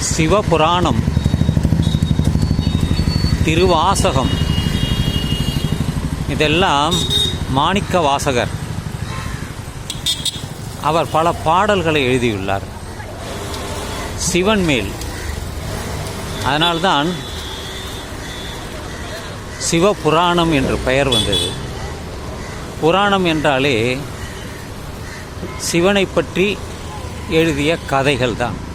சிவபுராணம் திருவாசகம். இதெல்லாம் மாணிக்க வாசகர். அவர் பல பாடல்களை எழுதியுள்ளார். சிவன் மேல். அதனால்தான் சிவபுராணம் என்று பெயர் வந்தது. புராணம் என்றாலே சிவனை பற்றி எழுதிய கதைகள் தான்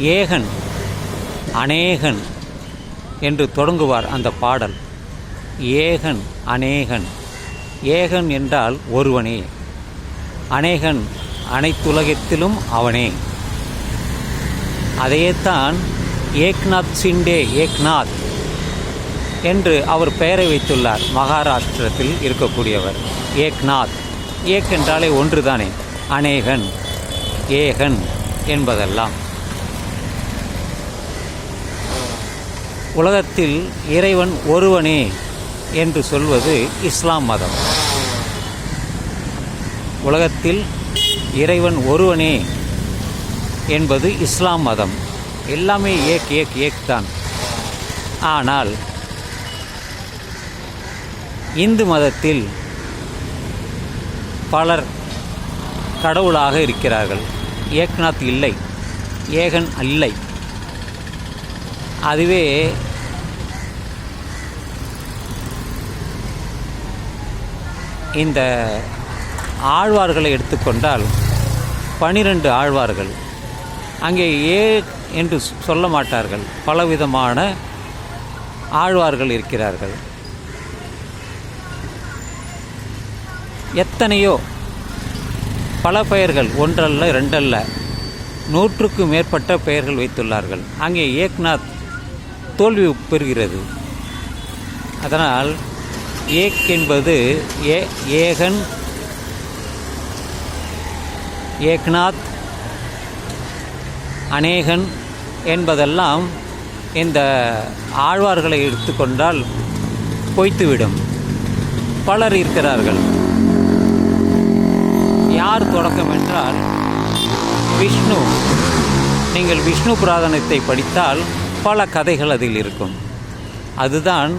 ஏகன் அநேகன் என்று தொடங்குவார் அந்த பாடல். ஏகன் அநேகன். ஏகன் என்றால் ஒருவனே. அநேகன் அனைத்துலகத்திலும் அவனே. அதையேத்தான் ஏக்நாத் சிண்டே ஏக்நாத் என்று அவர் பெயரை வைத்துள்ளார். மகாராஷ்டிரத்தில் இருக்கக்கூடியவர். ஏக்நாத். ஏக் என்றாலே ஒன்றுதானே. அநேகன் ஏகன் என்பதெல்லாம். உலகத்தில் இறைவன் ஒருவனே என்று சொல்வது இஸ்லாம் மதம். உலகத்தில் இறைவன் ஒருவனே என்பது இஸ்லாம் மதம். எல்லாமே ஏக் ஏக் ஏக் தான். ஆனால் இந்து மதத்தில் பலர் கடவுளாக இருக்கிறார்கள். ஏக்நாத் இல்லை ஏகன் இல்லை. அதுவே இந்த ஆழ்வார்களை எடுத்துக்கொண்டால் பனிரெண்டு ஆழ்வார்கள். அங்கே ஏ என்று சொல்ல மாட்டார்கள். பலவிதமான ஆழ்வார்கள் இருக்கிறார்கள். எத்தனையோ பல பெயர்கள் ஒன்றல்ல ரெண்டல்ல நூற்றுக்கும் மேற்பட்ட பெயர்கள் வைத்துள்ளார்கள். அங்கே ஏக்நாத் தோல்வி பெறுகிறது. அதனால் ஏக் என்பது ஏ ஏகன் ஏக்நாத் அநேகன் என்பதெல்லாம் இந்த ஆழ்வார்களை எடுத்துக்கொண்டால் பொய்த்துவிடும். பலர் இருக்கிறார்கள். யார் தொடக்கம் என்றால் விஷ்ணு. நீங்கள் விஷ்ணு புராதனத்தை படித்தால் பல கதைகள் அதில் இருக்கும். அதுதான்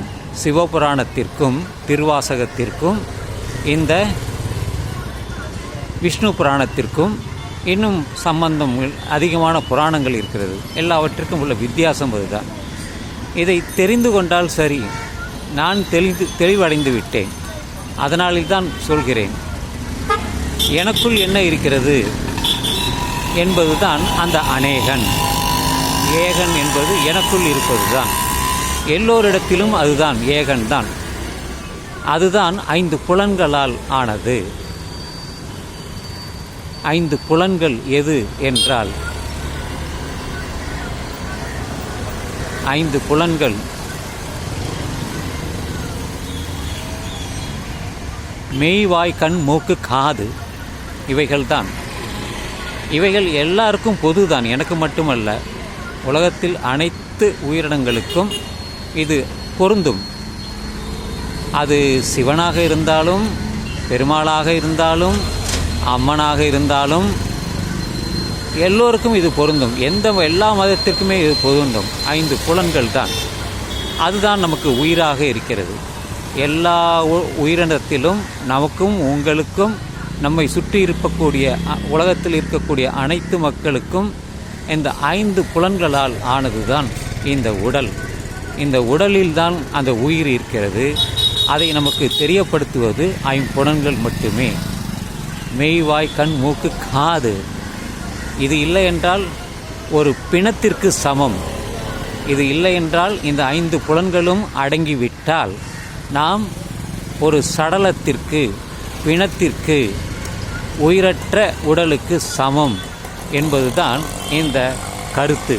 சிவபுராணத்திற்கும் திருவாசகத்திற்கும் இந்த விஷ்ணு புராணத்திற்கும் இன்னும் சம்பந்தம் அதிகமான புராணங்கள் இருக்கிறது. எல்லாவற்றிற்கும் உள்ள வித்தியாசம் அதுதான். இதை தெரிந்து கொண்டால் சரி. நான் தெளிந்து தெளிவடைந்து விட்டேன். அதனாலில் தான் சொல்கிறேன். எனக்குள் என்ன இருக்கிறது? என்பதுதான் அந்த அநேகன். ஏகன் என்பது எனக்குள் இருப்பதுதான். எல்லோரிடத்திலும் அதுதான் ஏகன் தான். அதுதான் ஐந்து புலன்களால் ஆனது. ஐந்து புலன்கள் எது என்றால் ஐந்து புலன்கள். மெய்வாய் கண் மூக்கு காது இவைகள்தான். இவைகள் எல்லாருக்கும் பொதுதான் எனக்கு மட்டுமல்ல. உலகத்தில் அனைத்து உயிரினங்களுக்கும் இது பொருந்தும். அது சிவனாக இருந்தாலும் பெருமாளாக இருந்தாலும் அம்மனாக இருந்தாலும் எல்லோருக்கும் இது பொருந்தும். எந்த எல்லா மதத்திற்குமே இது பொருந்தும். ஐந்து புலன்கள் தான் அதுதான் நமக்கு உயிராக இருக்கிறது. எல்லா உ- உயிரினத்திலும் நமக்கும் உங்களுக்கும் நம்மை சுற்றி இருக்கக்கூடிய உலகத்தில் இருக்கக்கூடிய அனைத்து மக்களுக்கும் இந்த ஐந்து புலன்களால் ஆனதுதான் இந்த உடல். இந்த உடலில்தான் அந்த உயிர் இருக்கிறது. அதை நமக்கு தெரியப்படுத்துவது ஐம்புலன்கள் மட்டுமே. மெய்வாய் கண் மூக்கு காது. இது இல்லை என்றால் ஒரு பிணத்திற்கு சமம். இது இல்லை என்றால் இந்த ஐந்து புலன்களும் அடங்கிவிட்டால் நாம் ஒரு சடலத்திற்கு பிணத்திற்கு உயிரற்ற உடலுக்கு சமம். என்பதுதான் இந்த கருத்து.